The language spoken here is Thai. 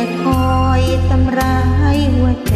แต่คอยทำร้ายหัวใจ